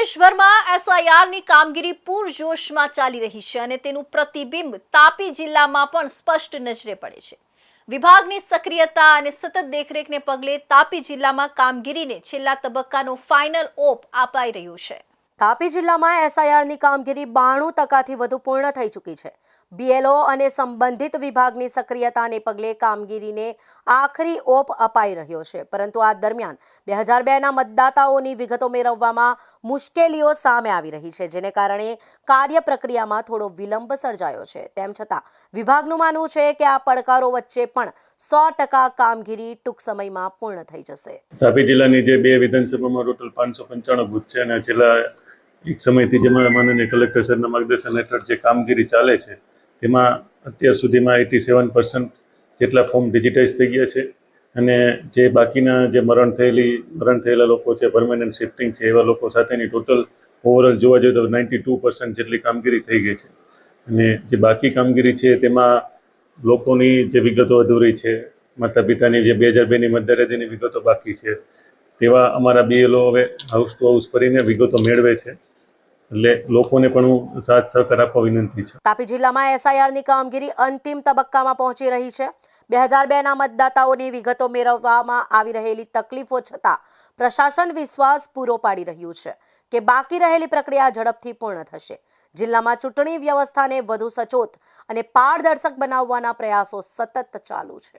દેશભરમાં એસઆઈઆરની કામગીરી પૂરજોશમાં ચાલી રહી છે અને તેનું પ્રતિબિંબ તાપી જિલ્લામાં પણ સ્પષ્ટ નજરે પડે છે. વિભાગની સક્રિયતા અને સતત દેખરેખને પગલે તાપી જિલ્લામાં કામગીરીને છેલ્લા તબક્કાનો ફાઇનલ ઓપ અપાઈ રહ્યું છે. તાપી જિલ્લામાં એસઆઈઆરની કામગીરી બાણું ટકાથી વધુ પૂર્ણ થઈ ચૂકી છે. બીએલઓ અને સંબંધિત વિભાગની સક્રિયતાને પગલે કામગીરીને આખરી ઓપ અપાઈ રહ્યો છે. પરંતુ આ દરમિયાન બે હજાર બેના મતદાતાઓની વિગતો મેળવવામાં મુશ્કેલીઓ સામે આવી રહી છે, જેને કારણે કાર્ય પ્રક્રિયામાં થોડો વિલંબ સર્જાયો છે. તેમ છતાં, વિભાગનું માનવું છે કે આ પડકારો વચ્ચે પણ સો ટકા કામગીરી ટૂંક સમયમાં પૂર્ણ થઈ જશે. તાપી જિલ્લાની જે બે વિધાનસભામાં ટોટલ પાંચસો પંચાણું બુથ છે અને છેલ્લા એક સમયથી જેમાં માનનીય કલેક્ટર સરના માર્ગદર્શન હેઠળ જે કામગીરી ચાલે છે, તેમાં અત્યાર સુધીમાં એટી સેવન પર્સન્ટ જેટલા ફોર્મ ડિજિટાઇઝ થઈ ગયા છે અને જે બાકીના જે મરણ થયેલી, મરણ થયેલા લોકો છે પરમેનન્ટ શિફ્ટિંગ છે, એવા લોકો સાથેની ટોટલ ઓવરઓલ જોવા જઈએ તો નાઇન્ટી ટુ પર્સન્ટ જેટલી કામગીરી થઈ ગઈ છે. અને જે બાકી કામગીરી છે, તેમાં લોકોની જે વિગતો અધૂરી છે માતા પિતાની જે બે હજાર બેની મતદાર વિગતો બાકી છે, તેવા અમારા બીએલઓ હવે હાઉસ ટુ હાઉસ ફરીને વિગતો મેળવે છે. એટલે લોકોને પણ હું સાથ સહકાર આપવા વિનંતી છે. તાપી જિલ્લામાં એસઆઈઆરની કામગીરી અંતિમ તબક્કામાં પહોંચી રહી છે. બે હજાર બેના મતદાતાઓની વિગતો મેળવવામાં આવી રહેલી તકલીફો છતાં પ્રશાસન વિશ્વાસ પૂરો પાડી રહ્યું છે કે બાકી રહેલી પ્રક્રિયા ઝડપથી પૂર્ણ થશે. જિલ્લામાં ચૂંટણી વ્યવસ્થાને વધુ સચોટ અને પારદર્શક બનાવવાના પ્રયાસો સતત ચાલુ છે.